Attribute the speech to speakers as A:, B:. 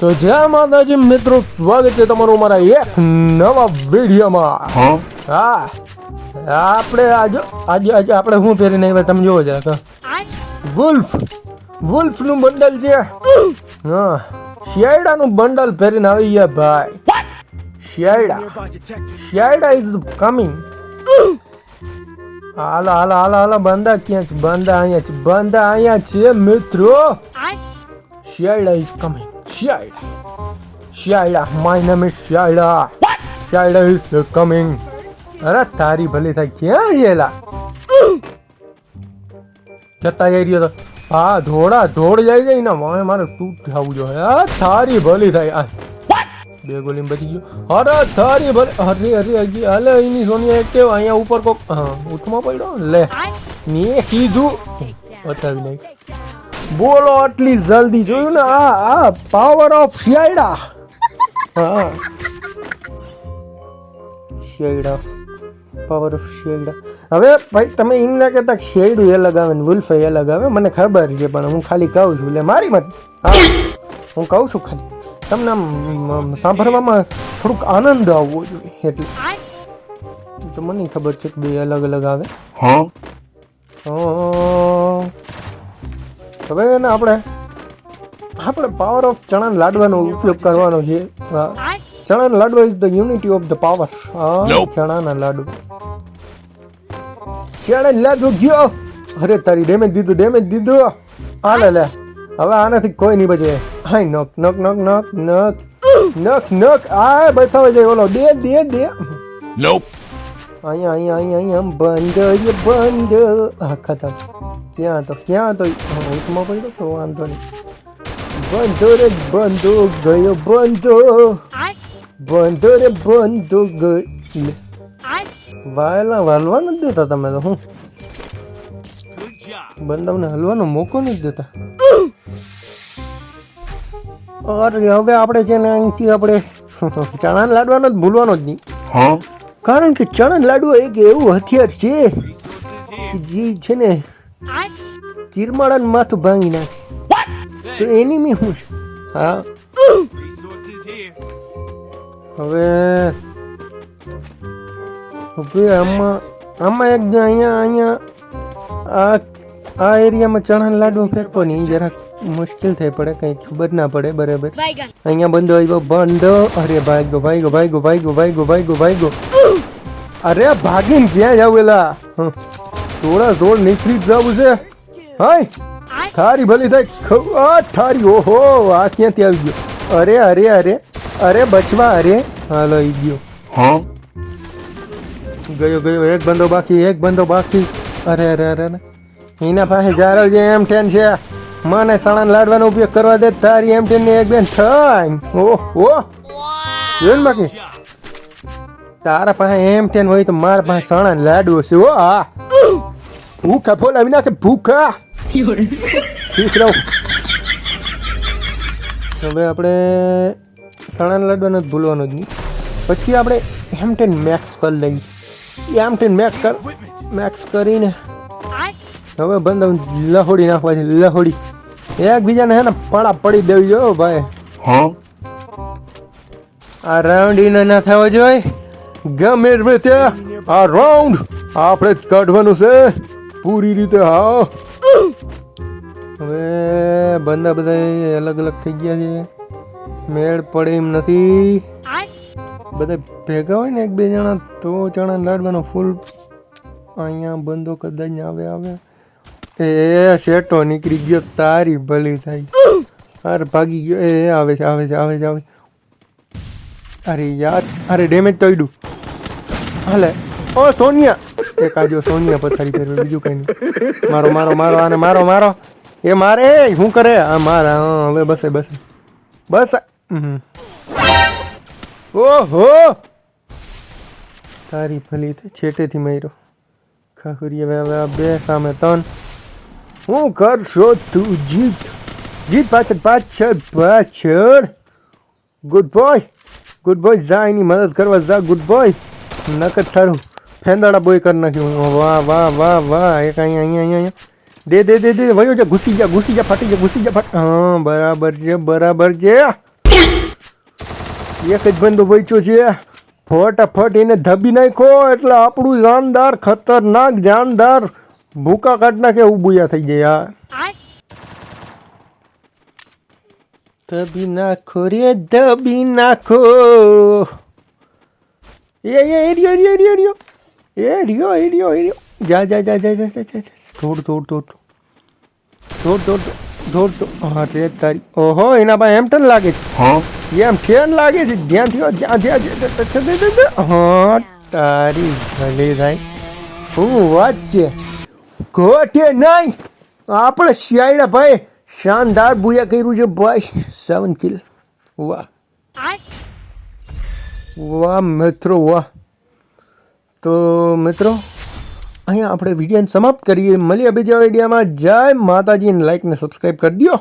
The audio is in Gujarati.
A: તો જય માતાજી મિત્રો સ્વાગત છે તમારું મારા એક નવા વિડીયોમાં. હા? આપણે આજે આજે આજે આપણે શું પહેરીને આવ્યા તમે જોવો જરા વુલ્ફ વુલ્ફનું બંડલ છે. હા શિયાળાનું બંડલ પહેરીને આવી ગયા ભાઈ. શિયાળા શિયાળા ઇઝ કમિંગ હાલો હાલા હાલા હાલા બંદા ક્યાં છે? બંદા અહીંયા છે બંદા અહીંયા છે મિત્રો. શિયાળા ઇઝ કમિંગ શિયાળા શિયાળા માય નેમ ઇઝ શિયાળા શિયાળા is કમિંગ અરે તારી ભલી થાય ક્યાં છે જતા જઈ રહ્યો તો. હા ધોળા ધોળ જાય જાય ને મારે મારે તૂટ થવું જોઈએ. હા તારી ભલી થાય. આ. બે ગોલી બચી ગયો. અરે તારી ભલે. અરે અરે હજી અલે એની સોનિયા એક અહીંયા ઉપર કોક ઉઠમાં પડ્યો? લે. મેં કીધું. બતાવી નાખ. બોલો આટલી જલ્દી જોયું ને? આ આ પાવર ઓફ શિયાળા. હા. શિયાળા. પાવર ઓફ શિયાળા. હવે ભાઈ તમે એમ ના કહેતા કે શેડું એ લગાવે ને વુલ્ફ એ લગાવે મને ખબર છે પણ હું ખાલી કહું છું એટલે મારી મત હા. હું કહું છું ખાલી. તમને આમ સાંભળવામાં થોડુંક આનંદ આવવો જોઈએ એટલે. તો મને ખબર છે કે બે અલગ અલગ આવે તો હવે એને આપણે આપણે પાવર ઓફ ચણા લાડવાનો ઉપયોગ કરવાનો છે. ચણા ચણાના લાડવા is the unity of the power ચણાના લાડુ. ચણા લાડુ ગયો. અરે તારી ડેમેજ દીધું ડેમેજ દીધું. આ લે હવે આનાથી કોઈ નહીં બચે. હાય નક નક નક નક નક નક નક આ બસાવે જાય. ઓલો દે દે દે.
B: નોપ
A: અહીંયા અહીંયા અહીંયા અહીંયા બંધ બંધ. હા ખતમ. ક્યાં તો ક્યાં તો ઉઠમાં પડ્યો તો વાંધો નહીં બંધો રે બંધો ગયો બંધો બંધો રે બંધો ગયો વાયલા વાલવા નથી દેતા તમે તો હું બંદાવને હલવાનો મોકો નથી દેતા અરે હવે આપણે છે ને અહીંથી આપણે ચણા લાડવાનો જ ભૂલવાનો જ નહીં? કારણ કે ચણા લાડુ એક એવું હથિયાર છે કે જે છે ને ચીરમાળાનું માથું ભાંગી નાખે. તો એની મી શું છે? હા. હવે હવે આમાં આમાં એક અહીંયા અહીંયા આ આ એરિયામાં ચણા લાડુ ફેંકો નહીં જરાક મુશ્કેલ થઈ પડે કંઈ ખબર ના પડે બરાબર. અહીંયા બંધો આવ્યો બંધો. અરે ભાગ્યો ભાઈ ગો ભાઈ ગો ભાઈ ગો અરે ભાગીને ક્યાં જાવ એલા. થોડા થોડ નીકળી જ જવું છે. હાય થારી ભલી થાય. આ થારી ઓહો આ ક્યાંથી આવી ગયો? અરે અરે અરે અરે બચવા અરે હાલો આવી ગયો.
B: હા?
A: ગયો ગયો એક બંદો બાકી એક બંદો બાકી. અરે અરે અરે એના પાસે જારો જે એમ ટેન છે. મને સણન લાડવાનો ઉપયોગ કરવા દે તારી એમ ટેનની એક બેન થાય. ઓહ. જોયું બાકી? તારા પાસે એમ ટેન હોય તો મારા પાસે સણન લાડવો છે ઓ આ. ભૂખા ફોલાવી નાખે ભૂખા ઠીક રહો હવે આપણે સણાના લાડવાનો ભૂલવાનો જ નહીં પછી આપણે હેમટેન મેક્સ કરી લઈએ હેમટેન મેક્સ કર મેક્સ કરીને હવે બંધ લહોડી નાખવા છે લહોડી એકબીજાને હે ને પડા પડી દેવી જો ભાઈ આ રાઉન્ડ ઇન ના થવો જોઈએ ગમે રીતે આ રાઉન્ડ આપણે જ કાઢવાનું છે પૂરી રીતે, હા. હવે બંદા બધા અલગ અલગ થઈ ગયા છે. મેળ પડે એમ નથી. બધા ભેગા હોય ને એક બે જણા, તો ચણા લાડવાનો ફૂલ અહીંયા બંધો કદાચ આવે આવે. એ શેટો નીકળી ગયો, તારી ભલી થાય. અરે ભાગી ગયો, એ આવે છે આવે છે આવે છે, આવે અરે યાર, અરે ડેમેજ તો હાલે. ઓ સોનિયા. એક આજો સોનિયા પથારી ફેરવે બીજું કઈ નહીં. મારો મારો મારો, આને મારો મારો. એ મારે શું કરે? આ મારા હવે બસે બસે. બસ ઓહો! તારી ફલી છેટેથી માર્યો. ખાખુરી હવે બે સામે ત્રણ. હું કરશો તું જીત. જીત પાછળ પાછળ પાછળ. ગુડ બોય ગુડ બોય જા એની મદદ કરવા, જા ગુડ બોય નકર થારું ફેંદાડા બોય કરી નાખ્યું વાહ વાહ વાહ વાહ એક અહીંયા અહીંયા અહીંયા દે દે દે દે વયો જા ઘૂસી જા ઘૂસી જા ફાટી જા ઘૂસી જા ફાટ હા બરાબર છે બરાબર છે એક જ બંદો બચ્યો છે ફટાફટ એને ધબી નાખો એટલે આપણું જાનદાર ખતરનાક જાનદાર ભૂકા કાઢ નાખે એવું બુયા થઈ જાય યાર ધબી નાખો રે ધબી નાખો એ એ એરિયો એરિયો એરિયો રહ્યો એ રિયો એ રહ્યો એ રહ્યો. જા જા જા જા જા જા થોડ થોડ થોડ થોડ થોડ થોડ થોડ હા રે તારી. ઓહો એના પાસે એમ ટન લાગે છે? એમ ઠેન લાગે છે? ધ્યાન થયો જ્યાં ધ્યાન હા તારી ભલે થાય હું વાત કોઠે નહીં. આપણે શિયાળા ભાઈ શાનદાર ભૂયા કર્યું છે ભાઈ. સેવન કિલ વાહ. વાહ મિત્રો વાહ. તો મિત્રો, અહીંયા આપણે વિડીયોને સમાપ્ત કરીએ. મળીએ બીજા વિડીયામાં. જય માતાજી લાઈક ને સબસ્ક્રાઈબ કરી દો